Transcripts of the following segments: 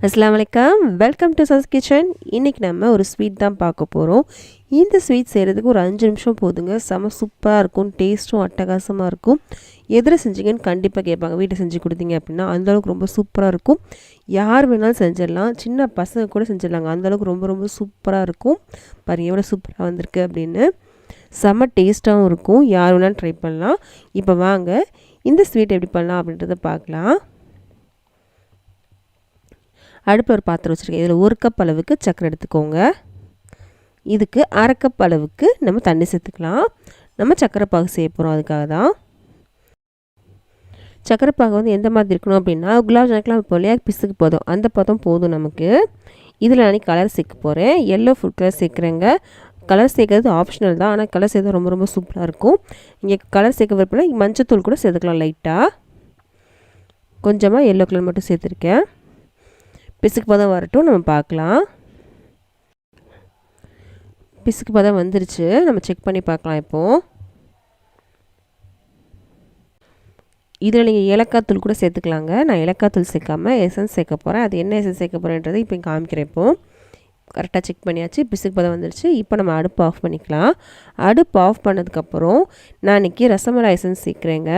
அஸ்லாம் வலைக்கம் welcome to சஸ் kitchen இன்றைக்கி நம்ம ஒரு ஸ்வீட் தான் பார்க்க போகிறோம் இந்த ஸ்வீட் செய்கிறதுக்கு ஒரு அஞ்சு நிமிஷம் போதுங்க. செம சூப்பராக இருக்கும். டேஸ்ட்டும் அட்டகாசமாக இருக்கும். எதில் செஞ்சீங்கன்னு கண்டிப்பாக கேட்பாங்க. வீட்டை செஞ்சு கொடுத்தீங்க அப்படின்னா அந்தளவுக்கு ரொம்ப சூப்பராக இருக்கும். யார் வேணாலும் செஞ்சிடலாம். சின்ன பசங்க கூட செஞ்சிடலாங்க. அந்தளவுக்கு ரொம்ப ரொம்ப சூப்பராக இருக்கும். பாருங்கள் எவ்வளோ சூப்பராக வந்திருக்கு அப்படின்னு. செம டேஸ்ட்டாகவும் இருக்கும். யார் வேணாலும் ட்ரை பண்ணலாம். இப்போ வாங்க இந்த ஸ்வீட் எப்படி பண்ணலாம் அப்படின்றத பார்க்கலாம். அடுப்பில் ஒரு பாத்திரம் வச்சுருக்கேன். இதில் ஒரு கப் அளவுக்கு சக்கரை எடுத்துக்கோங்க. இதுக்கு அரை கப் அளவுக்கு நம்ம தண்ணி சேர்த்துக்கலாம். நம்ம சக்கரை பாகு செய்ய போகிறோம் அதுக்காக தான். சக்கரை பாகு வந்து எந்த மாதிரி இருக்கணும் அப்படின்னா குலாப் ஜாமுக்கெலாம் இப்போ இல்லையா? பிசுக்கு போதும். அந்த பதம் போதும் நமக்கு. இதில் நான் கலர் சேர்க்க போகிறேன் எல்லோ ஃபுட் கலர் சேர்க்குறேங்க. கலர் சேர்க்கறது ஆப்ஷனல் தான். ஆனால் கலர் சேர்த்தா ரொம்ப ரொம்ப சூப்பராக இருக்கும். இங்கே கலர் சேர்க்க விருப்பம் மஞ்சத்தூள் கூட சேர்த்துக்கலாம் லைட்டாக கொஞ்சமாக எல்லோ கலர் மட்டும் சேர்த்துருக்கேன். பிசுக்கு பதம் வரட்டும் நம்ம பார்க்கலாம். பிசுக்கு பதம் வந்துருச்சு. நம்ம செக் பண்ணி பார்க்கலாம் இப்போது இதில் நீங்கள் ஏலக்காய் தூள் கூட சேர்த்துக்கலாங்க. நான் ஏலக்காய் தூள் சேர்க்காம எசன்ஸ் சேர்க்க போகிறேன் அது என்ன எசன்ஸ் சேர்க்க போகிறேன்றதை இப்போ காமிக்கிறேன் இப்போது கரெக்டாக செக் பண்ணியாச்சு. பிசுக்கு பதம் வந்துருச்சு. இப்போ நம்ம அடுப்பு ஆஃப் பண்ணிக்கலாம். அடுப்பு ஆஃப் பண்ணதுக்கப்புறம் நான் இன்றைக்கி ரசமலாய் எசன்ஸ் சேர்க்குறேங்க.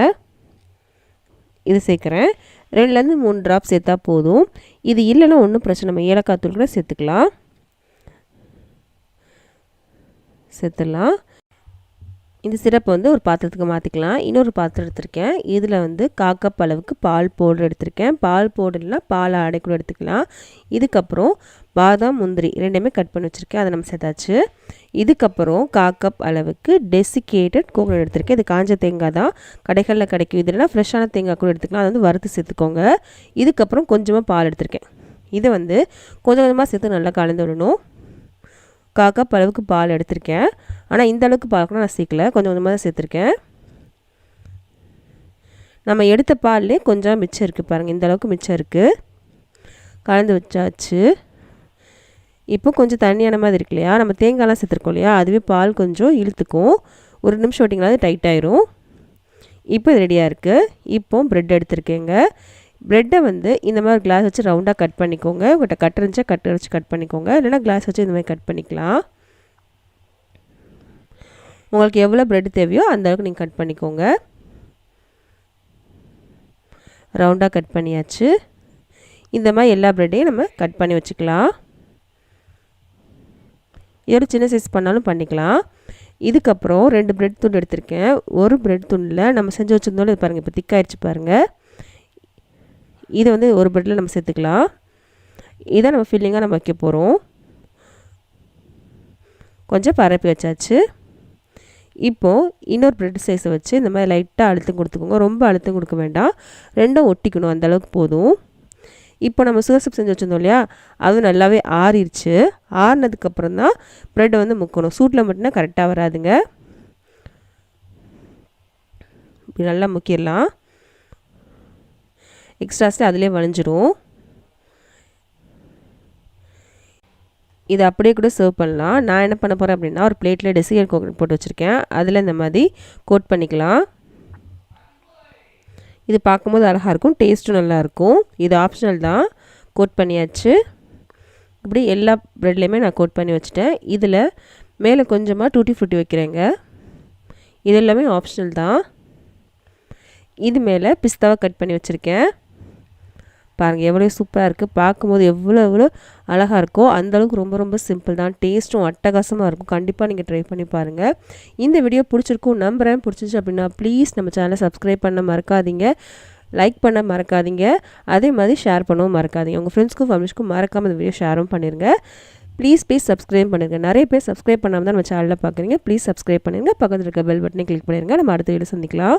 இது சேர்க்குறேன். ரெண்டுலேருந்து மூணு ட்ராப் சேர்த்தா போதும். இது இல்லைன்னா ஒன்றும் பிரச்சனை நம்ம ஏலக்காய் தூள் கூட சேர்த்துக்கலாம். சேர்த்துடலாம். இந்த சிரப்பை வந்து ஒரு பாத்திரத்துக்கு மாற்றிக்கலாம் இன்னொரு பாத்திரம் எடுத்திருக்கேன். இதில் வந்து காக்கப் அளவுக்கு பால் பவுடர் எடுத்திருக்கேன். பால் பவுடர்னா பால் ஆடை கூட எடுத்துக்கலாம். இதுக்கப்புறம் பாதாம் முந்திரி ரெண்டுமே கட் பண்ணி வச்சுருக்கேன். அதை நம்ம சேர்த்தாச்சு. இதுக்கப்புறம் காக்கப் அளவுக்கு டெசிகேட்டட் கோகனட் எடுத்திருக்கேன். இது காஞ்ச தேங்காய் தான். கடைகளில் கிடைக்கும் இதெல்லாம் ஃப்ரெஷ்ஷான தேங்காய் கூட எடுத்துக்கலாம். அதை வந்து வறுத்து சேர்த்துக்கோங்க. இதுக்கப்புறம் கொஞ்சமாக பால் எடுத்திருக்கேன். இதை வந்து கொஞ்சம் கொஞ்சமாக சேர்த்து நல்லா கலந்து விடணும். காக்கா அளவுக்கு பால் எடுத்திருக்கேன். ஆனால் இந்த அளவுக்கு பால் கூட நான் சேர்க்கல. கொஞ்சம் கொஞ்சமாக தான் சேர்த்துருக்கேன். நம்ம எடுத்த பால்லே கொஞ்சம் மிச்சம் இருக்குது பாருங்கள் இந்த அளவுக்கு மிச்சம் இருக்குது கலந்து வச்சாச்சு. இப்போ கொஞ்சம் தண்ணியான மாதிரி இருக்கு இல்லையா? நம்ம தேங்காய்லாம் சேர்த்துருக்கோம் இல்லையா? அதுவே பால் கொஞ்சம் இழுத்துக்கும். ஒரு நிமிஷம் விட்டிங்கன்னா அது டைட் ஆயிரும். இப்போ ரெடியாக இருக்குது இப்போ ப்ரெட் எடுத்துருக்கேங்க. ப்ரெட்டை வந்து இந்த மாதிரி கிளாஸ் வச்சு ரவுண்டாக கட் பண்ணிக்கோங்க. உங்கள்கிட்ட கட் இருந்துச்சா கட் வச்சு கட் பண்ணிக்கோங்க. இல்லைனா கிளாஸ் வச்சு இந்த மாதிரி கட் பண்ணிக்கலாம். உங்களுக்கு எவ்வளோ ப்ரெட் தேவையோ அந்த அளவுக்கு நீங்கள் கட் பண்ணிக்கோங்க. ரவுண்டாக கட் பண்ணியாச்சு. இந்த மாதிரி எல்லா ப்ரெட்டையும் நம்ம கட் பண்ணி வச்சுக்கலாம். ஒரு சின்ன சைஸ் பண்ணாலும் பண்ணிக்கலாம். இதுக்கப்புறம் ரெண்டு ப்ரெட் துண்டு எடுத்திருக்கேன். ஒரு ப்ரெட் துண்டில் நம்ம செஞ்சு வச்சுருந்தோம் இது பாருங்கள் இப்போ திக்காயிடுச்சு பாருங்கள் இதை வந்து ஒரு ப்ரெட்டில் நம்ம சேர்த்துக்கலாம். இதை நம்ம ஃபில்லிங்காக நம்ம வைக்க போகிறோம் கொஞ்சம் பரப்பி வச்சாச்சு. இப்போது இன்னொரு ப்ரெட் சைஸை வச்சு இந்த மாதிரி லைட்டாக அழுத்தம் கொடுத்துக்கோங்க. ரொம்ப அழுத்தம் கொடுக்க வேண்டாம். ரெண்டும் ஒட்டிக்கணும் அந்தளவுக்கு போதும். இப்போ நம்ம சுகர் செஞ்சு வச்சுருந்தோம் இல்லையா? அது நல்லாவே ஆறிடுச்சு ஆறினதுக்கப்புறம் தான் ப்ரெட்டை வந்து முக்கணும். சூட்டில் மட்டும்தான் கரெக்டாக வராதுங்க. இப்படி நல்லா முக்கிடலாம் எக்ஸ்ட்ராஸ்ட்டு அதிலே வளைஞ்சிரும் இதை அப்படியே கூட சர்வ் பண்ணலாம். நான் என்ன பண்ண போகிறேன் அப்படின்னா ஒரு பிளேட்டில் டெசிகர் கோகனட் போட்டு வச்சுருக்கேன். அதில் இந்த மாதிரி கோட் பண்ணிக்கலாம். இது பார்க்கும்போது அழகாக இருக்கும். டேஸ்ட்டும் நல்லாயிருக்கும் இது ஆப்ஷனல் தான். கோட் பண்ணியாச்சு. இப்படி எல்லா ப்ரெட்லேயுமே நான் கோட் பண்ணி வச்சுட்டேன். இதில் மேலே கொஞ்சமாக டூட்டி ஃப்ரூட்டி வைக்கிறேங்க. இது எல்லாமே ஆப்ஷனல் தான். இது மேலே பிஸ்தாவை கட் பண்ணி வச்சுருக்கேன். பாருங்கள் எவ்வளோ சூப்பராக இருக்குது பார்க்கும்போது எவ்வளோ எவ்வளோ அழகாக இருக்கோ அந்தளவுக்கு ரொம்ப ரொம்ப சிம்பிள் தான். டேஸ்ட்டும் அட்டகாசமாக இருக்கும். கண்டிப்பாக நீங்கள் ட்ரை பண்ணி பாருங்கள் இந்த வீடியோ பிடிச்சிருக்கும் நம்புகிறேன் பிடிச்சிச்சு அப்படின்னா ப்ளீஸ் நம்ம சேனலை சப்ஸ்கிரைப் பண்ண மறக்காதீங்க. லைக் பண்ண மறக்காதீங்க. அதே மாதிரி ஷேர் பண்ணவும் மறக்காதீங்க. உங்கள் ஃப்ரெண்ட்ஸ்க்கும் ஃபேமிலிஸ்க்கும் மறக்காமல் இந்த வீடியோ ஷேரும் பண்ணிடுங்க ப்ளீஸ் ப்ளீஸ் சப்ஸ்கிரைப் பண்ணிடுங்க நிறைய பேர் சப்ஸ்கிரைப் பண்ணாமல் தான் நம்ம சேனலில் பார்க்குறீங்க ப்ளீஸ் சப்ஸ்கிரைப் பண்ணிடுங்க பக்கத்தில் இருக்க பெல் பட்டனை கிளிக் பண்ணிடுங்க நம்ம அடுத்த வீடியோ சந்திக்கலாம்.